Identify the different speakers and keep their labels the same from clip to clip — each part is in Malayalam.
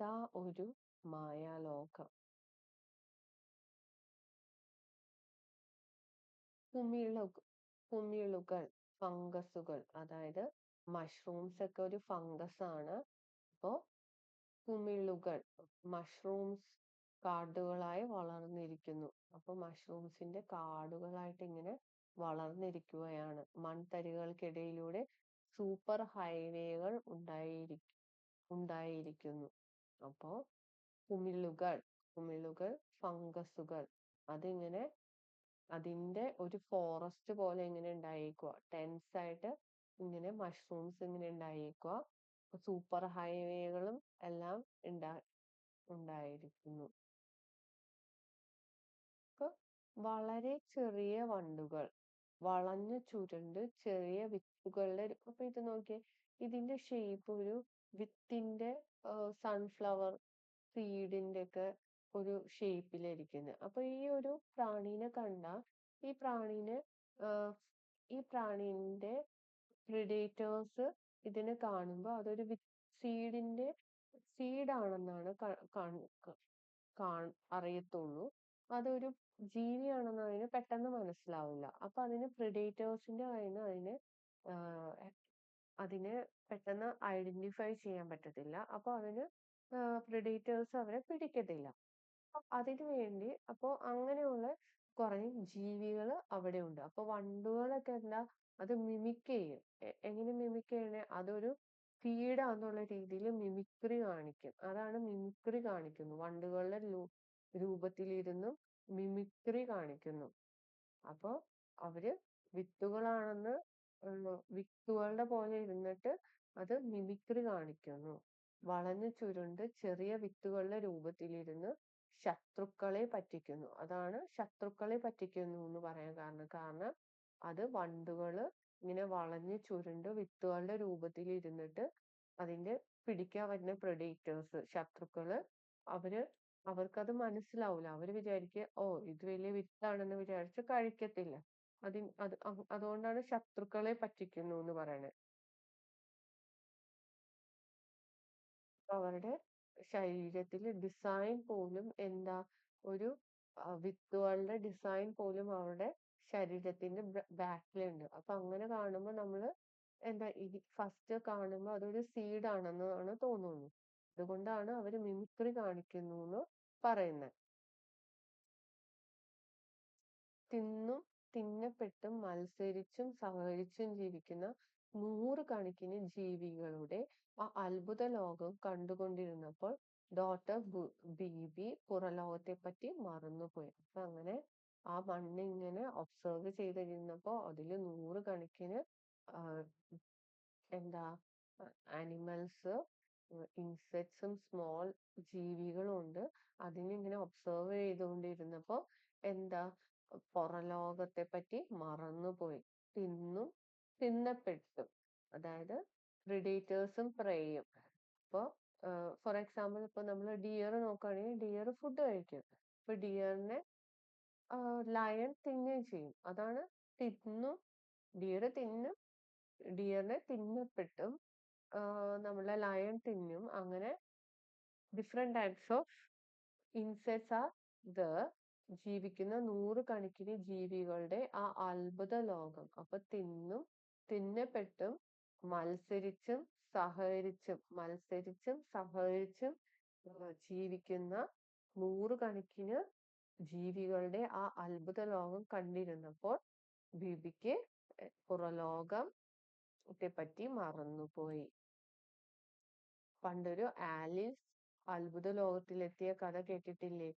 Speaker 1: ഇതാ ഒരു മായാലോകം. കുമിളക് കുമിളുകൾ ഫംഗസുകൾ. അതായത് മഷ്റൂംസ് ഒക്കെ ഒരു ഫംഗസ് ആണ് അപ്പോ കുമിളുകൾ മഷ്റൂംസ് കാടുകളായി വളർന്നിരിക്കുന്നു. അപ്പൊ മഷ്റൂംസിന്റെ കാടുകളായിട്ട് ഇങ്ങനെ വളർന്നിരിക്കുകയാണ്. മൺതരികൾക്കിടയിലൂടെ സൂപ്പർ ഹൈവേകൾ ഉണ്ടായിരിക്കും ഉണ്ടായിരിക്കുന്നു. അപ്പോ കുമിളുകൾ കുമിളുകൾ ഫംഗസുകൾ അതിങ്ങനെ അതിന്റെ ഒരു ഫോറസ്റ്റ് പോലെ ഇങ്ങനെ ഉണ്ടായേക്കുക ടെൻസ് ആയിട്ട് ഇങ്ങനെ മഷ്റൂംസ് ഇങ്ങനെ ഉണ്ടായേക്കുക സൂപ്പർ ഹൈവേകളും എല്ലാം ഉണ്ടാ ഉണ്ടായിരിക്കുന്നു. വളരെ ചെറിയ വണ്ടുകൾ. വളഞ്ഞു ചുരുണ്ട് ചെറിയ വിത്തുകളുടെ അപ്പൊ ഇത് നോക്കിയേ ഇതിന്റെ ഷേപ്പ് ഒരു വിത്തിന്റെ സൺഫ്ലവർ സീഡിന്റെ ഒക്കെ ഒരു ഷേപ്പിലിരിക്കുന്നത് അപ്പൊ ഈ ഒരു പ്രാണീനെ കണ്ട ഈ പ്രാണീനെ ഈ പ്രാണീന്റെ പ്രിഡേറ്റേഴ്സ് ഇതിനെ കാണുമ്പോൾ അതൊരു സീഡിന്റെ സീഡാണെന്നാണ് അറിയത്തുള്ളൂ. അതൊരു ജീവിയാണെന്ന് അതിന് പെട്ടെന്ന് മനസ്സിലാവില്ല. അപ്പൊ അതിന് പ്രിഡേറ്റേഴ്സിന്റെ കയ്യിൽ നിന്ന് അതിന് അതിനെ പെട്ടെന്ന് ഐഡന്റിഫൈ ചെയ്യാൻ പറ്റത്തില്ല. അപ്പൊ അതിന് പ്രിഡേറ്റേഴ്സ് അവരെ പിടിക്കത്തില്ല. അതിനു വേണ്ടി അപ്പൊ അങ്ങനെയുള്ള കുറെ ജീവികൾ അവിടെ ഉണ്ട് അപ്പൊ വണ്ടുകളൊക്കെ എന്താ അത് മിമിക് ചെയ്യും. എങ്ങനെ മിമിക് ചെയ്യണേ അതൊരു ഫീഡാന്നുള്ള രീതിയിൽ മിമിക്രി കാണിക്കും. അതാണ് മിമിക്രി കാണിക്കുന്നു. വണ്ടുകളുടെ രൂപത്തിലിരുന്നും മിമിക്രി കാണിക്കുന്നു. അപ്പൊ അവർ വിത്തുകളാണെന്ന് വിത്തുകളുടെ പോലെ ഇരുന്നിട്ട് അത് മിമിക്രി കാണിക്കുന്നു. വളഞ്ഞു ചുരുണ്ട് ചെറിയ വിത്തുകളുടെ രൂപത്തിലിരുന്ന് ശത്രുക്കളെ പറ്റിക്കുന്നു. അതാണ് ശത്രുക്കളെ പറ്റിക്കുന്നു എന്ന് പറയാൻ കാരണം. കാരണം അത് വണ്ടുകൾ ഇങ്ങനെ വളഞ്ഞു ചുരുണ്ട് വിത്തുകളുടെ രൂപത്തിൽ ഇരുന്നിട്ട് അതിന്റെ പിടിക്കാൻ വരുന്ന predators ശത്രുക്കൾ അവർ അവർക്കത് മനസ്സിലാവൂല. അവർ വിചാരിക്കുക ഓ ഇത് വലിയ വിത്താണെന്ന് വിചാരിച്ച് കഴിക്കത്തില്ല. അതി അത് അഹ് അതുകൊണ്ടാണ് ശത്രുക്കളെ പറ്റിക്കുന്നു എന്ന് പറയണത് അവരുടെ ശരീരത്തിൽ ഡിസൈൻ പോലും എന്താ ഒരു വിത്തുകളുടെ ഡിസൈൻ പോലും അവരുടെ ശരീരത്തിന്റെ ബാക്കിലുണ്ട്. അപ്പൊ അങ്ങനെ കാണുമ്പോ നമ്മൾ എന്താ ഇത് ഫസ്റ്റ് കാണുമ്പോ അതൊരു സീഡ് ആണെന്നാണ് തോന്നുന്നു. അതുകൊണ്ടാണ് അവർ മിമിക്രി കാണിക്കുന്നു എന്ന് പറയുന്നത് തിന്നും തിന്നപ്പെട്ടും മത്സരിച്ചും സഹകരിച്ചും ജീവിക്കുന്ന നൂറുകണക്കിന് ജീവികളുടെ ആ അത്ഭുത ലോകം കണ്ടുകൊണ്ടിരുന്നപ്പോൾ ഡോക്ടർ ബീബി പുറലോകത്തെ പറ്റി മറന്നുപോയി. അപ്പൊ അങ്ങനെ ആ മണ്ണ് ഇങ്ങനെ ഒബ്സർവ് ചെയ്തിരുന്നപ്പോ അതിൽ നൂറുകണക്കിന് കണക്കിന് എന്താ ആനിമൽസ് ഇൻസെക്ട്സും സ്മോൾ ജീവികളും ഉണ്ട് അതിനിങ്ങനെ ഒബ്സർവ് ചെയ്തുകൊണ്ടിരുന്നപ്പോ എന്താ പുറലോകത്തെ പറ്റി മറന്നുപോയി. തിന്നും തിന്നപ്പെട്ടു അതായത് പ്രിഡേറ്റേഴ്സും പ്രേയും അപ്പോ ഫോർ എക്സാമ്പിൾ ഇപ്പൊ നമ്മൾ ഡിയർ നോക്കുകയാണെങ്കിൽ ഡിയർ ഫുഡ് കഴിക്കും. ഇപ്പൊ ഡിയറിനെ ലയൺ തിന്നുകയും ചെയ്യും. അതാണ് തിന്നും ഡിയർ തിന്നും ഡിയറിനെ തിന്നപ്പെട്ടും നമ്മളെ ലയൺ തിന്നും. അങ്ങനെ different types of insects are the ജീവിക്കുന്ന നൂറുകണക്കിന് ജീവികളുടെ ആ അത്ഭുത ലോകം. അപ്പൊ തിന്നും തിന്നപ്പെട്ടും മത്സരിച്ചും സഹകരിച്ചും മത്സരിച്ചും സഹകരിച്ചും ജീവിക്കുന്ന നൂറുകണക്കിന് ജീവികളുടെ ആ അത്ഭുത ലോകം കണ്ടിരുന്നപ്പോൾ ബിബിക്ക് പുറലോകം പറ്റി മറന്നുപോയി. പണ്ടൊരു ആലീസ് അത്ഭുത ലോകത്തിലെത്തിയ കഥ കേട്ടിട്ടില്ലേ?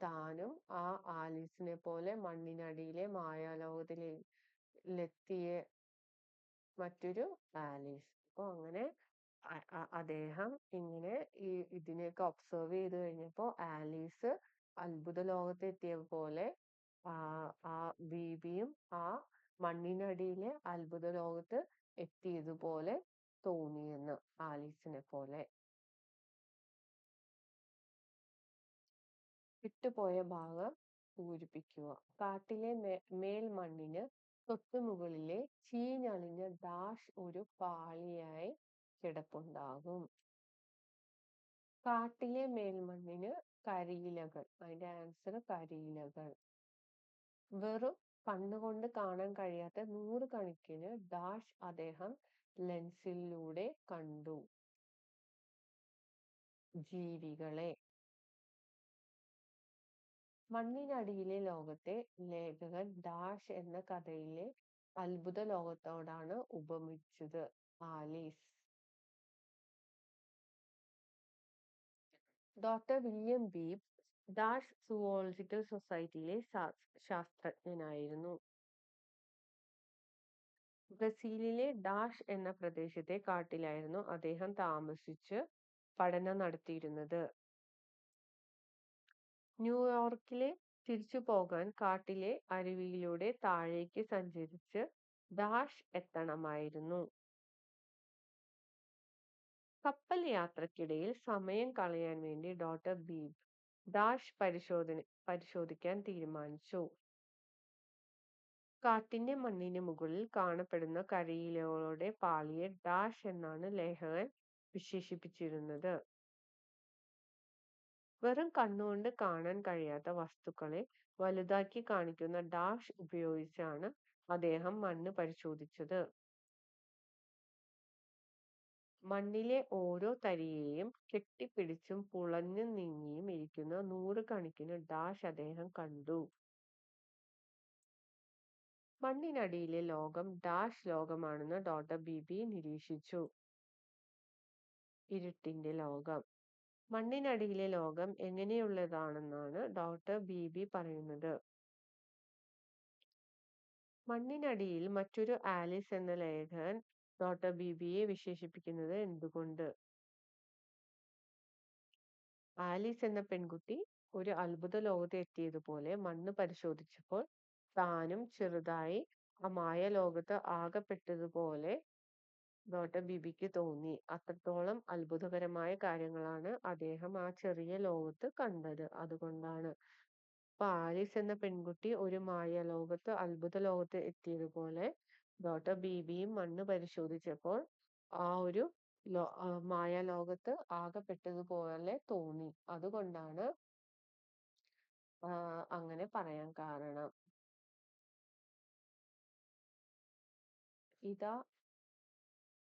Speaker 1: താനും ആ ആലീസിനെ പോലെ മണ്ണിനടിയിലെ മായാലോകത്തിലെത്തിയ മറ്റൊരു ആലീസ്. അപ്പൊ അങ്ങനെ അദ്ദേഹം ഇങ്ങനെ ഈ ഇതിനെയൊക്കെ ഒബ്സർവ് ചെയ്ത് കഴിഞ്ഞപ്പോ ആലീസ് അത്ഭുത ലോകത്തെത്തിയ പോലെ ആ ആ ബീബിയും ആ മണ്ണിനടിയിലെ അത്ഭുത ലോകത്ത് എത്തിയതുപോലെ തോന്നിയെന്ന് ആലീസിനെ പോലെ. വിട്ടുപോയ ഭാഗം പൂരിപ്പിക്കുക. കാട്ടിലെ മേൽമണ്ണിന് തൊട്ടുമുകളിലെ ചീഞ്ഞളിഞ്ഞ ഡാഷ് ഒരു പാളിയായി കിടപ്പുണ്ടാകും. കാട്ടിലെ മേൽമണ്ണിന് കരിയിലകൾ അതിന്റെ ആൻസർ കരിയിലകൾ. വെറും കണ്ണുകൊണ്ട് കാണാൻ കഴിയാത്ത നൂറുകണക്കിന് ഡാഷ് അദ്ദേഹം ലെൻസിലൂടെ കണ്ടു. ജീവികളെ. മണ്ണിനടിയിലെ ലോകത്തെ ലേഖകൻ ഡാഷ് എന്ന കഥയിലെ അത്ഭുത ലോകത്തോടാണ് ഉപമിച്ചത്. Alice. Doctor William Beebe dash zoological സൊസൈറ്റിയിലെ ശാസ്ത്രജ്ഞനായിരുന്നു. ബ്രസീലിലെ ഡാഷ് എന്ന പ്രദേശത്തെ കാട്ടിലായിരുന്നു അദ്ദേഹം താമസിച്ച് പഠനം നടത്തിയിരുന്നത്. ന്യൂയോർക്കിലെ തിരിച്ചു പോകാൻ കാട്ടിലെ അരുവിയിലൂടെ താഴേക്ക് സഞ്ചരിച്ച് ഡാഷ് എത്തണമായിരുന്നു. കപ്പൽ യാത്രക്കിടയിൽ സമയം കളയാൻ വേണ്ടി ഡോക്ടർ ബീബ് ഡാഷ് പരിശോധന പരിശോധിക്കാൻ തീരുമാനിച്ചു. കാട്ടിന്റെ മണ്ണിന് മുകളിൽ കാണപ്പെടുന്ന കരിയിലകളുടെ പാളിയെ ഡാഷ് എന്നാണ് ലേഖകൻ വിശേഷിപ്പിച്ചിരുന്നത്. വെറും കണ്ണുകൊണ്ട് കാണാൻ കഴിയാത്ത വസ്തുക്കളെ വലുതാക്കി കാണിക്കുന്ന ഡാഷ് ഉപയോഗിച്ചാണ് അദ്ദേഹം മണ്ണ് പരിശോധിച്ചത്. മണ്ണിലെ ഓരോ തരിയെയും കെട്ടിപ്പിടിച്ചും പുളഞ്ഞും നീങ്ങിയും ഇരിക്കുന്ന നൂറുകണക്കിന് ഡാഷ് അദ്ദേഹം കണ്ടു. മണ്ണിനടിയിലെ ലോകം ഡാഷ് ലോകമാണെന്ന് ഡോക്ടർ ബി നിരീക്ഷിച്ചു. ഇരുട്ടിന്റെ ലോകം. മണ്ണിനടിയിലെ ലോകം എങ്ങനെയുള്ളതാണെന്നാണ് ഡോക്ടർ ബി പറയുന്നത്. മണ്ണിനടിയിൽ മറ്റൊരു ആലിസ് എന്ന ലേഖകൻ ഡോക്ടർ ബിബിയെ വിശേഷിപ്പിക്കുന്നത് എന്തുകൊണ്ട്? ആലീസ് എന്ന പെൺകുട്ടി ഒരു അത്ഭുത ലോകത്ത് എത്തിയതുപോലെ മണ്ണ് പരിശോധിച്ചപ്പോൾ താനും ചെറുതായി ആ മായ ലോകത്ത് ആകപ്പെട്ടതുപോലെ ഡോക്ടർ ബിബിക്ക് തോന്നി. അത്രത്തോളം അത്ഭുതകരമായ കാര്യങ്ങളാണ് അദ്ദേഹം ആ ചെറിയ ലോകത്ത് കണ്ടത്. അതുകൊണ്ടാണ് അപ്പൊ ആലീസ് എന്ന പെൺകുട്ടി ഒരു മായ ലോകത്ത് അത്ഭുത ലോകത്ത് എത്തിയതുപോലെ ഡോട്ടർ ബീബിയും മണ്ണ് പരിശോധിച്ചപ്പോൾ ആ ഒരു ലോ മായ ലോകത്ത് ആകപ്പെട്ടതുപോലെ തോന്നി. അതുകൊണ്ടാണ് അങ്ങനെ പറയാൻ കാരണം. ഇതാ